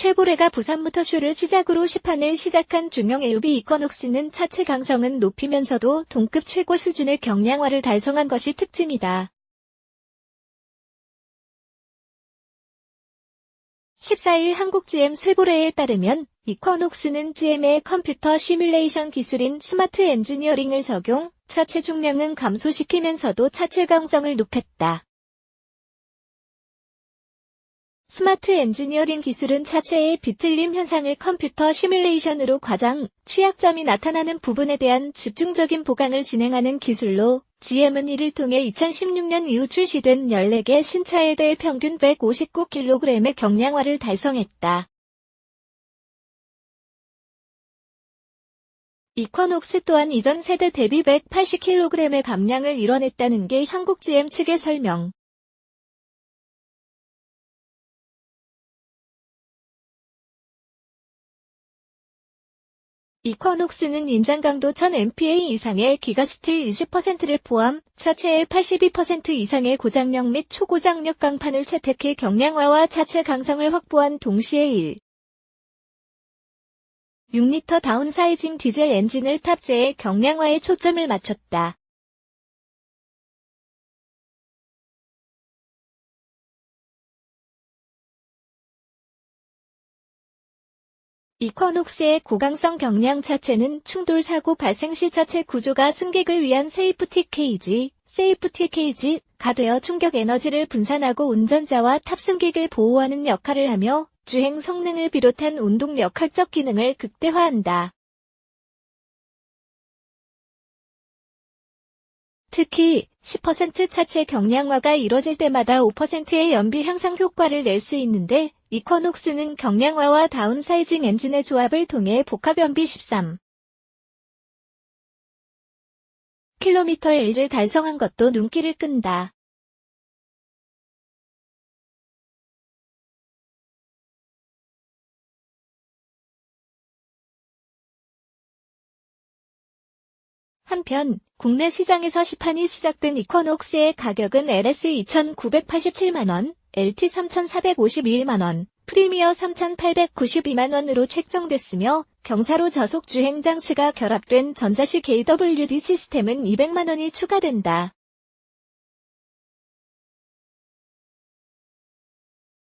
쉐보레가 부산모터쇼를 시작으로 시판을 시작한 중형 LB 이커녹스는 차체 강성은 높이면서도 동급 최고 수준의 경량화를 달성한 것이 특징이다. 14일 한국 GM 쉐보레에 따르면 이커녹스는 GM의 컴퓨터 시뮬레이션 기술인 스마트 엔지니어링을 적용, 차체 중량은 감소시키면서도 차체 강성을 높였다. 스마트 엔지니어링 기술은 차체의 비틀림 현상을 컴퓨터 시뮬레이션으로 과장, 취약점이 나타나는 부분에 대한 집중적인 보강을 진행하는 기술로 GM은 이를 통해 2016년 이후 출시된 14개 신차에 대해 평균 159kg의 경량화를 달성했다. 이쿼녹스 또한 이전 세대 대비 180kg의 감량을 이뤄냈다는 게 한국 GM 측의 설명. 이쿼녹스는 인장 강도 1000MPa 이상의 기가스틸 20%를 포함 차체의 82% 이상의 고장력 및 초고장력 강판을 채택해 경량화와 차체 강성을 확보한 동시에 1. 6리터 다운사이징 디젤 엔진을 탑재해 경량화에 초점을 맞췄다. 이쿼녹스의 고강성 경량 차체는 충돌 사고 발생 시 차체 구조가 승객을 위한 세이프티 케이지, 세이프티 케이지가 되어 충격 에너지를 분산하고 운전자와 탑승객을 보호하는 역할을 하며 주행 성능을 비롯한 운동력학적 기능을 극대화한다. 특히 10% 차체 경량화가 이뤄질 때마다 5%의 연비 향상 효과를 낼 수 있는데 이쿼녹스는 경량화와 다운사이징 엔진의 조합을 통해 복합연비 13 km의 1을 달성한 것도 눈길을 끈다. 한편 국내 시장에서 시판이 시작된 이쿼녹스의 가격은 LS 2,987만원, LT 3,451만원, 프리미어 3,892만원으로 책정됐으며 경사로 저속 주행 장치가 결합된 전자식 AWD 시스템은 200만원이 추가된다.